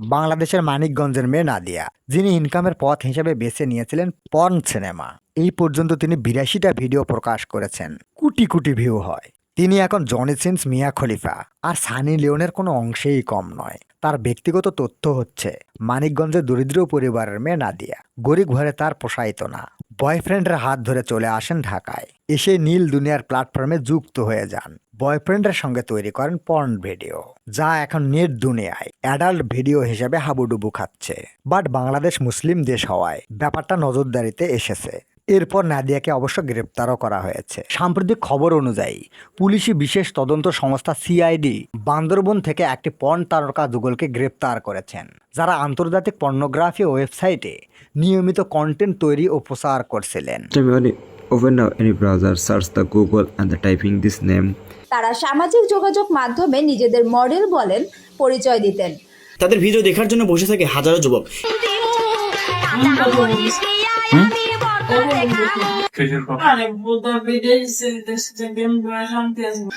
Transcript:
বাংলাদেশের মানিকগঞ্জের মেয়ে নাদিয়া, যিনি ইনকামের পথ হিসেবে বেছে নিয়েছিলেন পর্ন সিনেমা। এই পর্যন্ত তিনি বিরাশিটা ভিডিও প্রকাশ করেছেন। কোটি কোটি ভিউ হয়। তিনি এখন জনি সিন্স মিয়া খলিফা। আর সানি লিওনের কোনো অংশেই কম নয়। তার ব্যক্তিগত তথ্য হচ্ছে, মানিকগঞ্জের দরিদ্র পরিবারের মেয়ে নাদিয়া গরিব ঘরে তার পোষাইত না। বয়ফ্রেন্ডের হাত ধরে চলে আসেন ঢাকায়। এসে নীল দুনিয়ার প্ল্যাটফর্মে যুক্ত হয়ে যান। বয়ফ্রেন্ডের সঙ্গে তৈরি করেন পর্ন ভিডিও, যা এখন নেট দুনিয়ায়, অ্যাডাল্ট ভিডিও হিসেবে হাবুডুবু খাচ্ছে। বাট বাংলাদেশ মুসলিম দেশ হওয়ায় ব্যাপারটা নজরদারিতে এসেছে। এরপর নাদিয়াকে অবশ্য গ্রেপ্তারও করা হয়েছে। সাম্প্রতিক খবর অনুযায়ী পুলিশি বিশেষ তদন্ত সংস্থা সিআইডি বান্দরবন থেকে একটি পর্ন তারকা যুগলকে গ্রেপ্তার করেছেন যারা আন্তর্জাতিক পর্নোগ্রাফি ওয়েবসাইটে নিয়মিত কন্টেন্ট তৈরি ও প্রচার করছিলেন। Time when you open now any browser, search the Google and the typing this name. তারা সামাজিক যোগাযোগ মাধ্যমে নিজেদের মডেল বলেন পরিচয় দিতেন। তাদের ভিডিও দেখার জন্য বসে থাকে হাজারো যুবক। Aরে, puta, video esse desse tempo, eu já não tenho.